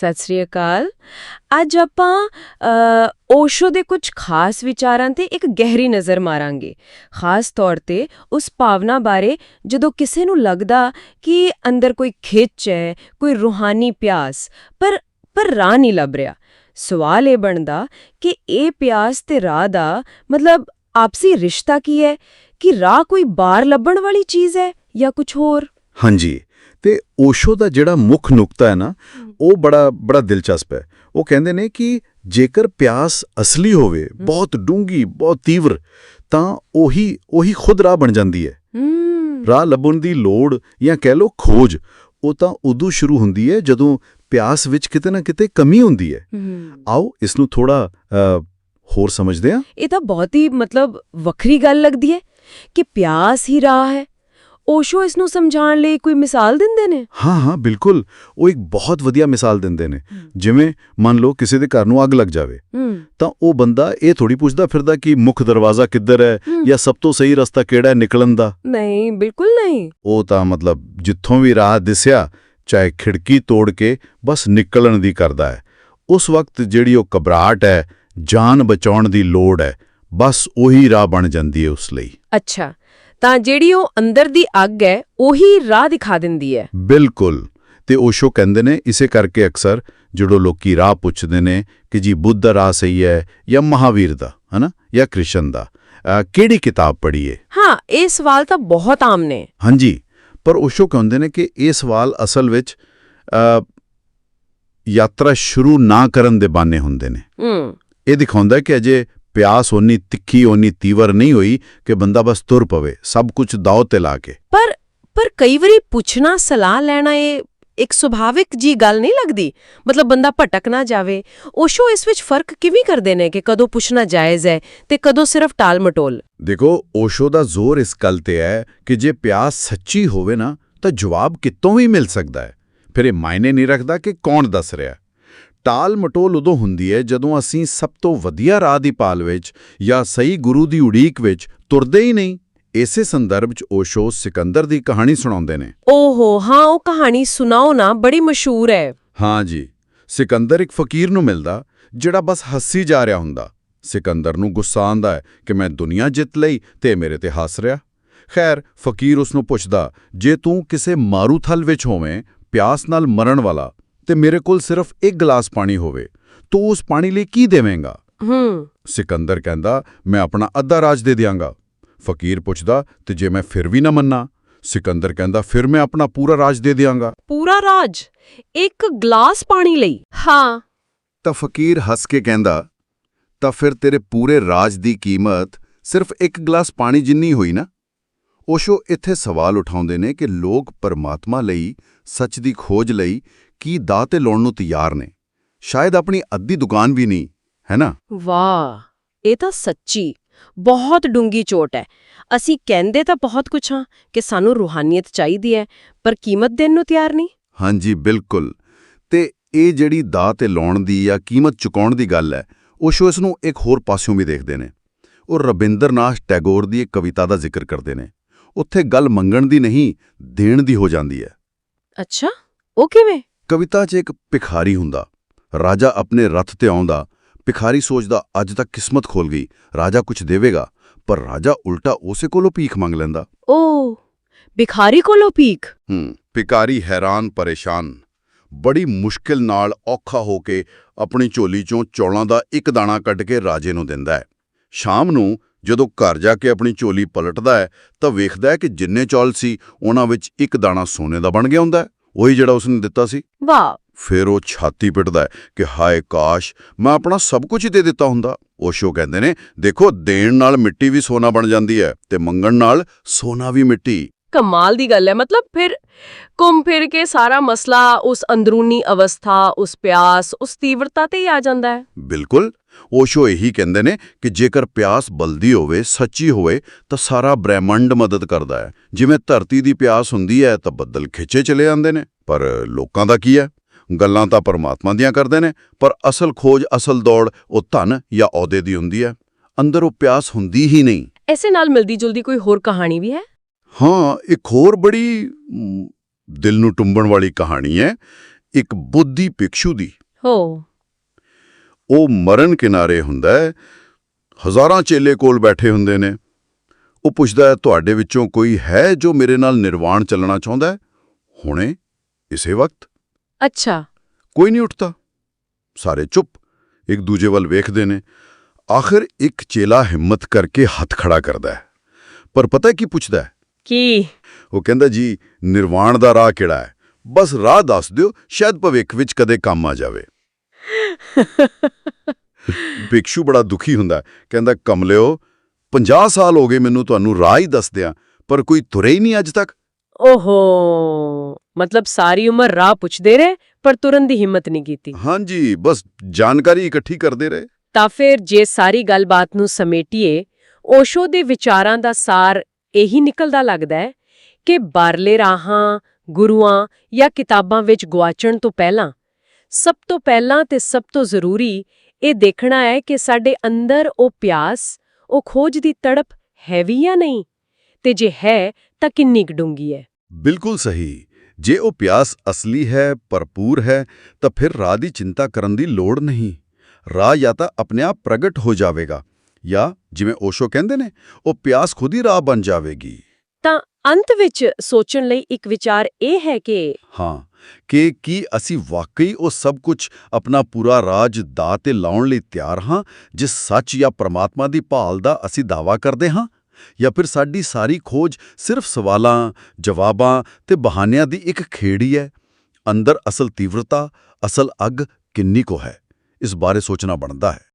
ਸਤਿ ਸ੍ਰੀ ਅਕਾਲ। ਅੱਜ ਆਪਾਂ ਓਸ਼ੋ ਦੇ ਕੁਝ ਖਾਸ ਵਿਚਾਰਾਂ ਤੇ ਇੱਕ ਗਹਿਰੀ ਨਜ਼ਰ ਮਾਰਾਂਗੇ। ਖਾਸ ਤੌਰ ਤੇ ਉਸ ਭਾਵਨਾ ਬਾਰੇ ਜਦੋਂ ਕਿਸੇ ਨੂੰ ਲੱਗਦਾ ਕਿ ਅੰਦਰ ਕੋਈ ਖਿੱਚ ਹੈ, ਕੋਈ ਰੂਹਾਨੀ ਪਿਆਸ, ਪਰ ਪਰ ਰਾਹ ਨਹੀਂ ਲੱਭ ਰਿਹਾ। ਸਵਾਲ ਇਹ ਬਣਦਾ ਕਿ ਇਹ ਪਿਆਸ ਤੇ ਰਾਹ ਦਾ ਮਤਲਬ ਆਪਸੀ ਰਿਸ਼ਤਾ ਕੀ ਹੈ? ਕਿ ਰਾਹ ਕੋਈ ਬਾਹਰ ਲੱਭਣ ਵਾਲੀ ਚੀਜ਼ ਹੈ ਜਾਂ ਕੁਝ ਹੋਰ? ਹਾਂਜੀ। ਤੇ ਓਸ਼ੋ ਦਾ ਜਿਹੜਾ ਮੁੱਖ ਨੁਕਤਾ ਹੈ ਨਾ ਉਹ ਬੜਾ ਬੜਾ ਦਿਲਚਸਪ ਹੈ। ਉਹ ਕਹਿੰਦੇ ਨੇ ਕਿ ਜੇਕਰ ਪਿਆਸ ਅਸਲੀ ਹੋਵੇ ਬਹੁਤ ਡੂੰਗੀ ਬਹੁਤ ਤੀਵਰ ਤਾਂ ਉਹੀ ਉਹੀ ਖੁਦ ਰਾਹ ਬਣ ਜਾਂਦੀ ਹੈ। ਰਾਹ ਲੱਭਣ ਦੀ ਲੋੜ ਜਾਂ ਕਹਿ ਲਓ ਖੋਜ ਉਹ ਤਾਂ ਉਦੋਂ ਸ਼ੁਰੂ ਹੁੰਦੀ ਹੈ ਜਦੋਂ ਪਿਆਸ ਵਿੱਚ ਕਿਤੇ ਨਾ ਕਿਤੇ ਕਮੀ ਹੁੰਦੀ ਹੈ। ਆਓ ਇਸ ਨੂੰ ਥੋੜਾ ਹੋਰ ਸਮਝਦੇ ਹਾਂ। ਇਹ ਤਾਂ ਬਹੁਤ ਹੀ ਮਤਲਬ ਵੱਖਰੀ ਗੱਲ ਲੱਗਦੀ ਹੈ ਕਿ ਪਿਆਸ ਹੀ ਰਾਹ ਹੈ। ਓਸ਼ੋ ਇਸ ਨੂੰ ਸਮਝਾਉਣ ਲਈ ਕੋਈ ਮਿਸਾਲ ਦਿੰਦੇ ਨੇ? ਹਾਂ ਹਾਂ ਬਿਲਕੁਲ। ਉਹ ਇੱਕ ਬਹੁਤ ਵਧੀਆ ਮਿਸਾਲ ਦਿੰਦੇ ਨੇ। ਜਿਵੇਂ ਮੰਨ ਲਓ ਕਿਸੇ ਦੇ ਘਰ ਨੂੰ ਅੱਗ ਲੱਗ ਜਾਵੇ ਤਾਂ ਉਹ ਬੰਦਾ ਇਹ ਥੋੜੀ ਪੁੱਛਦਾ ਫਿਰਦਾ ਕਿ ਮੁੱਖ ਦਰਵਾਜ਼ਾ ਕਿੱਧਰ ਹੈ। ਜਾਂ ਸਭ ਤੋਂ ਸਹੀ ਰਸਤਾ ਕਿਹੜਾ ਹੈ ਨਿਕਲਣ ਦਾ? ਨਹੀਂ ਬਿਲਕੁਲ ਨਹੀਂ। ਉਹ ਤਾਂ ਮਤਲਬ ਜਿੱਥੋਂ ਵੀ ਰਾਹ ਦਿਸਿਆ ਚਾਹੇ ਖਿੜਕੀ ਤੋੜ ਕੇ ਬਸ ਨਿਕਲਣ ਦੀ ਕਰਦਾ ਹੈ। ਉਸ ਵਕਤ ਜਿਹੜੀ ਉਹ ਘਬਰਾਹਟ ਹੈ ਜਾਨ ਬਚਾਉਣ ਦੀ ਲੋੜ ਹੈ ਬਸ ਉਹੀ ਰਾਹ ਬਣ ਜਾਂਦੀ ਹੈ ਉਸ ਲਈ। ਅੱਛਾ। ਤਾਂ ਜਿਹੜੀ ਉਹ ਅੰਦਰ ਦੀ ਅੱਗ ਹੈ ਉਹੀ ਰਾਹ ਦਿਖਾ ਦਿੰਦੀ ਹੈ। ਬਿਲਕੁਲ। ਤੇ ਓਸ਼ੋ ਕਹਿੰਦੇ ਨੇ ਇਸੇ ਕਰਕੇ ਅਕਸਰ ਜਦੋਂ ਲੋਕੀ ਰਾਹ ਪੁੱਛਦੇ ਨੇ ਕਿ ਜੀ ਬੁੱਧ ਦਾ ਰਾਹ ਸਹੀ ਹੈ ਜਾਂ ਮਹਾਵੀਰ ਦਾ ਹਨਾ ਜਾਂ ਕ੍ਰਿਸ਼ਨ ਦਾ ਕਿਹੜੀ ਕਿਤਾਬ ਪੜ੍ਹੀਏ ਹਾਂ ਇਹ ਸਵਾਲ ਤਾਂ ਬਹੁਤ ਆਮ ਨੇ। ਹਾਂਜੀ। ਪਰ ਓਸ਼ੋ ਕਹਿੰਦੇ ਨੇ ਕਿ ਇਹ ਸਵਾਲ ਅਸਲ ਵਿੱਚ ਯਾਤਰਾ ਸ਼ੁਰੂ ਨਾ ਕਰਨ ਦੇ ਬਾਨੇ ਹੁੰਦੇ ਨੇ। ਹੂੰ। ਇਹ ਦਿਖਾਉਂਦਾ ਕਿ ਅਜੇ ਪਿਆਸ ਓਨੀ ਤਿੱਖੀ ਓਨੀ ਤੀਵਰ ਨਹੀਂ ਹੋਈ ਕਿ ਬੰਦਾ ਬਸ ਤੁਰ ਪਵੇ ਸਭ ਕੁਝ ਦਾਅ ਤੇ ਲਾ ਕੇ ਪਰ ਪਰ ਕਈ ਵਾਰੀ ਪੁੱਛਣਾ ਸਲਾਹ ਲੈਣਾ ਇਹ ਇੱਕ ਸੁਭਾਵਿਕ ਜੀ ਗੱਲ ਨਹੀਂ ਲੱਗਦੀ ਮਤਲਬ ਬੰਦਾ ਭਟਕ ਨਾ ਜਾਵੇ ਓਸ਼ੋ ਇਸ ਵਿੱਚ ਫ਼ਰਕ ਕਿਵੇਂ ਕਰਦੇ ਨੇ ਕਿ ਕਦੋਂ ਪੁੱਛਣਾ ਜਾਇਜ਼ ਹੈ ਤੇ ਕਦੋਂ ਸਿਰਫ ਟਾਲ ਮਟੋਲ ਦੇਖੋ ਓਸ਼ੋ ਦਾ ਜ਼ੋਰ ਇਸ ਗੱਲ ਤੇ ਹੈ ਕਿ ਜੇ ਪਿਆਸ ਸੱਚੀ ਹੋਵੇ ਨਾ ਤਾਂ ਜਵਾਬ ਕਿਤੋਂ ਵੀ ਮਿਲ ਸਕਦਾ ਹੈ ਫਿਰ ਇਹ ਮਾਇਨੇ ਨਹੀਂ ਰੱਖਦਾ ਕਿ ਕੌਣ ਦੱਸ ਰਿਹਾ। ਟਾਲ ਮਟੋਲ ਉਦੋਂ ਹੁੰਦੀ ਹੈ ਜਦੋਂ ਅਸੀਂ ਸਭ ਤੋਂ ਵਧੀਆ ਰਾਹ ਦੀ ਪਾਲ ਵਿੱਚ ਜਾਂ ਸਹੀ ਗੁਰੂ ਦੀ ਉਡੀਕ ਵਿੱਚ ਤੁਰਦੇ ਹੀ ਨਹੀਂ। ਇਸੇ ਸੰਦਰਭ 'ਚ ਓਸ਼ੋ ਸਿਕੰਦਰ ਦੀ ਕਹਾਣੀ ਸੁਣਾਉਂਦੇ ਨੇ। ਓਹੋ ਹਾਂ ਉਹ ਕਹਾਣੀ ਸੁਣਾਓ ਨਾ ਬੜੀ ਮਸ਼ਹੂਰ ਹੈ ਹਾਂ ਜੀ ਸਿਕੰਦਰ ਇੱਕ ਫਕੀਰ ਨੂੰ ਮਿਲਦਾ ਜਿਹੜਾ ਬਸ ਹੱਸੀ ਜਾ ਰਿਹਾ ਹੁੰਦਾ। ਸਿਕੰਦਰ ਨੂੰ ਗੁੱਸਾ ਆਂਦਾ ਹੈ ਕਿ ਮੈਂ ਦੁਨੀਆ ਜਿੱਤ ਲਈ ਤੇ ਮੇਰੇ ਤੇ ਹੱਸ ਰਿਹਾ। ਖੈਰ ਫਕੀਰ ਉਸ ਨੂੰ ਪੁੱਛਦਾ ਜੇ ਤੂੰ ਕਿਸੇ ਮਾਰੂਥਲ ਵਿੱਚ ਹੋਵੇਂ ਪਿਆਸ ਨਾਲ ਮਰਨ ਵਾਲਾ ਤੇ ਮੇਰੇ ਕੋਲ ਸਿਰਫ ਇੱਕ ਗਲਾਸ ਪਾਣੀ ਹੋਵੇ ਤੂੰ ਉਸ ਪਾਣੀ ਲਈ ਕੀ ਦੇਵੇਂਗਾ? ਹੂੰ। ਸਿਕੰਦਰ ਕਹਿੰਦਾ ਮੈਂ ਆਪਣਾ ਅੱਧਾ ਰਾਜ ਦੇ ਦਿਆਂਗਾ। ਫਕੀਰ ਪੁੱਛਦਾ ਤੇ ਜੇ ਮੈਂ ਫਿਰ ਵੀ ਨਾ ਮੰਨਾਂ? ਸਿਕੰਦਰ ਕਹਿੰਦਾ ਫਿਰ ਮੈਂ ਆਪਣਾ ਪੂਰਾ ਰਾਜ ਦੇ ਦਿਆਂਗਾ। ਪੂਰਾ ਰਾਜ? ਇੱਕ ਗਲਾਸ ਪਾਣੀ ਲਈ? ਹਾਂ। ਤਾਂ ਫਕੀਰ ਹੱਸ ਕੇ ਕਹਿੰਦਾ ਤਾਂ ਫਿਰ ਤੇਰੇ ਪੂਰੇ ਰਾਜ ਦੀ ਕੀਮਤ ਸਿਰਫ ਇੱਕ ਗਲਾਸ ਪਾਣੀ ਜਿੰਨੀ ਹੋਈ ਨਾ? ਓਸ਼ੋ ਇੱਥੇ ਸਵਾਲ ਉਠਾਉਂਦੇ ਨੇ ਕਿ ਲੋਕ ਪਰਮਾਤਮਾ ਲਈ ਸੱਚ ਦੀ ਖੋਜ ਲਈ ਕੀ ਦਾਅ ਤੇ ਲਾਉਣ ਨੂੰ ਤਿਆਰ ਨੇ। ਸ਼ਾਇਦ ਆਪਣੀ ਅੱਧੀ ਦੁਕਾਨ ਵੀ ਨਹੀਂ ਹੈ ਨਾ? ਵਾਹ! ਇਹ ਤਾਂ ਸੱਚੀ ਬਹੁਤ ਡੂੰਗੀ ਚੋਟ ਹੈ। ਅਸੀਂ ਕਹਿੰਦੇ ਤਾਂ ਬਹੁਤ ਕੁਝ ਹਾਂ ਕਿ ਸਾਨੂੰ ਰੂਹਾਨੀਅਤ ਚਾਹੀਦੀ ਹੈ ਪਰ ਕੀਮਤ ਦੇਣ ਨੂੰ ਤਿਆਰ ਨਹੀਂ? ਹਾਂਜੀ ਬਿਲਕੁਲ। ਤੇ ਇਹ ਜਿਹੜੀ ਦਾਅ ਤੇ ਲਾਉਣ ਦੀ ਜਾਂ ਕੀਮਤ ਚੁਕਾਉਣ ਦੀ ਗੱਲ ਹੈ ਓਸ਼ੋ ਇਸ ਨੂੰ ਇੱਕ ਹੋਰ ਪਾਸਿਓਂ ਵੀ ਦੇਖਦੇ ਨੇ। ਉਹ ਰਬਿੰਦਰਨਾਥ ਟੈਗੋਰ ਦੀ ਇੱਕ ਕਵਿਤਾ ਦਾ ਜ਼ਿਕਰ ਕਰਦੇ ਨੇ। ਉੱਥੇ ਗੱਲ ਮੰਗਣ ਦੀ ਨਹੀਂ ਦੇਣ ਦੀ ਹੋ ਜਾਂਦੀ ਹੈ। ਅੱਛਾ ਉਹ ਕਿਵੇਂ? ਕਵਿਤਾ 'ਚ ਇੱਕ ਭਿਖਾਰੀ ਹੁੰਦਾ। ਰਾਜਾ ਆਪਣੇ ਰੱਥ ਤੇ ਆਉਂਦਾ। ਭਿਖਾਰੀ ਸੋਚਦਾ ਅੱਜ ਤੱਕ ਕਿਸਮਤ ਖੋਲ ਗਈ ਰਾਜਾ ਕੁਝ ਦੇਵੇਗਾ। ਪਰ ਰਾਜਾ ਉਲਟਾ ਉਸੇ ਕੋਲੋਂ ਭੀਖ ਮੰਗ ਲੈਂਦਾ। ਓ ਭਿਖਾਰੀ ਕੋਲੋਂ ਭੀਖ? ਹੂੰ ਭਿਖਾਰੀ ਹੈਰਾਨ ਪਰੇਸ਼ਾਨ। ਬੜੀ ਮੁਸ਼ਕਿਲ ਨਾਲ ਔਖਾ ਹੋ ਕੇ ਆਪਣੀ ਝੋਲੀ 'ਚੋਂ ਚੌਲਾਂ ਦਾ ਇੱਕ ਦਾਣਾ ਕੱਢ ਕੇ ਰਾਜੇ ਨੂੰ ਦਿੰਦਾ ਹੈ। ਸ਼ਾਮ ਨੂੰ ਜਦੋਂ ਘਰ ਜਾ ਕੇ ਆਪਣੀ ਝੋਲੀ ਪਲਟਦਾ ਹੈ ਤਾਂ ਵੇਖਦਾ ਹੈ ਕਿ ਜਿੰਨੇ ਚੌਲ ਸੀ ਉਹਨਾਂ ਵਿੱਚ ਇੱਕ ਦਾਣਾ ਸੋਨੇ ਦਾ ਬਣ ਗਿਆ ਹੁੰਦਾ ਹੈ। ਉਹੀ ਜਿਹੜਾ ਉਸਨੇ ਦਿੱਤਾ ਸੀ। ਵਾਹ! ਫਿਰ ਉਹ ਛਾਤੀ ਪਿੱਟਦਾ ਹੈ ਕਿ ਹਾਏ ਕਾਸ਼ ਮੈਂ ਆਪਣਾ ਸਭ ਕੁਝ ਹੀ ਦੇ ਦਿੱਤਾ ਹੁੰਦਾ। ਓਸ਼ੋ ਕਹਿੰਦੇ ਨੇ ਦੇਖੋ ਦੇਣ ਨਾਲ ਮਿੱਟੀ ਵੀ ਸੋਨਾ ਬਣ ਜਾਂਦੀ ਹੈ ਤੇ ਮੰਗਣ ਨਾਲ ਸੋਨਾ ਵੀ ਮਿੱਟੀ। ਕਮਾਲ ਦੀ ਗੱਲ ਹੈ। ਮਤਲਬ ਫਿਰ ਘੁੰਮ ਫਿਰ ਕੇ ਸਾਰਾ ਮਸਲਾ ਉਸ ਅੰਦਰੂਨੀ ਅਵਸਥਾ ਉਸ ਪਿਆਸ ਉਸ ਤੀਵਰਤਾ ਤੇ ਹੀ ਆ ਜਾਂਦਾ ਹੈ। ਬਿਲਕੁਲ। ਓਸ਼ੋ ਇਹੀ ਕਹਿੰਦੇ ਨੇ ਕਿ ਜੇਕਰ ਪਿਆਸ ਬਲਦੀ ਹੋਵੇ ਸੱਚੀ ਹੋਵੇ ਤਾਂ ਸਾਰਾ ਬ੍ਰਹਿਮੰਡ ਮਦਦ ਕਰਦਾ ਹੈ। ਜਿਵੇਂ ਧਰਤੀ ਦੀ ਪਿਆਸ ਹੁੰਦੀ ਹੈ ਤਾਂ ਬੱਦਲ ਖਿੱਚੇ ਚਲੇ ਜਾਂਦੇ ਨੇ। ਪਰ ਲੋਕਾਂ ਦਾ ਕੀ ਹੈ? ਗੱਲਾਂ ਤਾਂ ਪਰਮਾਤਮਾ ਦੀਆਂ ਕਰਦੇ ਨੇ ਪਰ ਅਸਲ ਖੋਜ ਅਸਲ ਦੌੜ ਉਹ ਧਨ ਜਾਂ ਅਹੁਦੇ ਦੀ ਹੁੰਦੀ ਹੈ। ਅੰਦਰ ਉਹ ਪਿਆਸ ਹੁੰਦੀ ਹੀ ਨਹੀਂ। ਐਸੇ ਨਾਲ ਮਿਲਦੀ ਜੁਲਦੀ ਕੋਈ ਹੋਰ ਕਹਾਣੀ ਵੀ ਹੈ? ਹਾਂ ਇੱਕ ਹੋਰ ਬੜੀ ਦਿਲ ਨੂੰ ਟੁੰਬਣ ਵਾਲੀ ਕਹਾਣੀ ਹੈ ਇੱਕ ਬੁੱਧੀ ਭਿਕਸ਼ੂ ਦੀ। ਹੋ। ਉਹ ਮਰਨ ਕਿਨਾਰੇ ਹੁੰਦਾ ਹੈ ਹਜ਼ਾਰਾਂ ਚੇਲੇ ਕੋਲ ਬੈਠੇ ਹੁੰਦੇ ਨੇ। ਉਹ ਪੁੱਛਦਾ ਹੈ ਤੁਹਾਡੇ ਵਿੱਚੋਂ ਕੋਈ ਹੈ ਜੋ ਮੇਰੇ ਨਾਲ ਨਿਰਵਾਣ ਚੱਲਣਾ ਚਾਹੁੰਦਾ ਹੈ? ਹੁਣੇ ਇਸੇ ਵਕਤ। ਅੱਛਾ। ਕੋਈ ਨਹੀਂ ਉੱਠਦਾ। ਸਾਰੇ ਚੁੱਪ ਇੱਕ ਦੂਜੇ ਵੱਲ ਵੇਖਦੇ ਨੇ। ਆਖਿਰ ਇੱਕ ਚੇਲਾ ਹਿੰਮਤ ਕਰਕੇ ਹੱਥ ਖੜਾ ਕਰਦਾ ਹੈ। ਪਰ ਪਤਾ ਕੀ ਪੁੱਛਦਾ ਹੈ? ਕੀ? ਉਹ ਕਹਿੰਦਾ ਜੀ ਨਿਰਵਾਣ ਦਾ ਰਾਹ ਕਿਹੜਾ ਹੈ? ਬਸ ਰਾਹ ਦੱਸ ਦਿਓ ਸ਼ਾਇਦ ਭਵਿੱਖ ਵਿੱਚ ਕਦੇ ਕੰਮ ਆ ਜਾਵੇ। ਭਿਕਸ਼ੂ ਬੜਾ ਦੁਖੀ ਹੁੰਦਾ। ਕਹਿੰਦਾ ਕਮਲਿਓ 50 ਸਾਲ ਹੋ ਗਏ ਮੈਨੂੰ ਤੁਹਾਨੂੰ ਰਾਹ ਹੀ ਦੱਸਦਿਆਂ ਪਰ ਕੋਈ ਤੁਰੇ ਹੀ ਨਹੀਂ ਅੱਜ ਤੱਕ? ਓਹੋ ਮਤਲਬ ਸਾਰੀ ਉਮਰ ਰਾਹ ਪੁੱਛਦੇ ਰਹੇ ਪਰ ਤੁਰਨ ਦੀ ਹਿੰਮਤ ਨਹੀਂ ਕੀਤੀ। ਹਾਂਜੀ ਬਸ ਜਾਣਕਾਰੀ ਇਕੱਠੀ ਕਰਦੇ ਰਹੇ। ਤਾਂ ਫਿਰ ਜੇ ਸਾਰੀ ਗੱਲਬਾਤ ਨੂੰ ਸਮੇਟੀਏ ਓਸ਼ੋ ਦੇ ਵਿਚਾਰਾਂ ਦਾ ਸਾਰ ਇਹੀ ਨਿਕਲਦਾ ਲੱਗਦਾ ਹੈ ਕਿ ਬਾਰਲੇ ਰਾਹਾਂ, ਗੁਰੂਆਂ ਜਾਂ ਕਿਤਾਬਾਂ ਵਿੱਚ ਗਵਾਚਣ ਤੋਂ ਪਹਿਲਾਂ, ਸਭ ਤੋਂ ਪਹਿਲਾਂ ਤੇ ਸਭ ਤੋਂ ਜ਼ਰੂਰੀ ਇਹ ਦੇਖਣਾ ਹੈ ਕਿ ਸਾਡੇ ਅੰਦਰ ਉਹ ਪਿਆਸ, ਉਹ ਖੋਜ ਦੀ ਤੜਪ ਹੈ ਵੀ ਜਾਂ ਨਹੀਂ? ਤੇ ਜੇ ਹੈ, ਤਾਂ ਕਿੰਨੀ ਕੁ ਡੂੰਗੀ ਹੈ? ਬਿਲਕੁਲ ਸਹੀ। ਜੇ ਉਹ ਪਿਆਸ ਅਸਲੀ ਹੈ, ਭਰਪੂਰ ਹੈ, ਤਾਂ ਫਿਰ ਰਾਹ ਦੀ ਚਿੰਤਾ ਕਰਨ ਦੀ ਲੋੜ ਨਹੀਂ। ਰਾਹ ਜਾਂ ਤਾਂ ਆਪਣੇ ਆਪ ਪ੍ਰਗਟ ਹੋ ਜਾਵੇਗਾ। ਜਾਂ ਜਿਵੇਂ ਓਸ਼ੋ ਕਹਿੰਦੇ ਨੇ ਉਹ ਪਿਆਸ ਖੁਦ ਹੀ ਰਾਹ ਬਣ ਜਾਵੇਗੀ। ਤਾਂ ਅੰਤ ਵਿੱਚ ਸੋਚਣ ਲਈ ਇੱਕ ਵਿਚਾਰ ਇਹ ਹੈ ਕਿ ਹਾਂ ਕਿ ਕੀ ਅਸੀਂ ਵਾਕਈ ਉਹ ਸਭ ਕੁਝ ਆਪਣਾ ਪੂਰਾ ਰਾਜ ਦਾਅ ਤੇ ਲਾਉਣ ਲਈ ਤਿਆਰ ਹਾਂ ਜਿਸ ਸੱਚ ਜਾਂ ਪ੍ਰਮਾਤਮਾ ਦੀ ਭਾਲ ਦਾ ਅਸੀਂ ਦਾਵਾ ਕਰਦੇ ਹਾਂ? ਜਾਂ ਫਿਰ ਸਾਡੀ ਸਾਰੀ ਖੋਜ ਸਿਰਫ ਸਵਾਲਾਂ ਜਵਾਬਾਂ ਤੇ ਬਹਾਨਿਆਂ ਦੀ ਇੱਕ ਖੇੜੀ ਹੈ? ਅੰਦਰ ਅਸਲ ਤੀਵਰਤਾ ਅਸਲ ਅੱਗ ਕਿੰਨੀ ਕੋ ਹੈ? ਇਸ ਬਾਰੇ ਸੋਚਣਾ ਬਣਦਾ ਹੈ।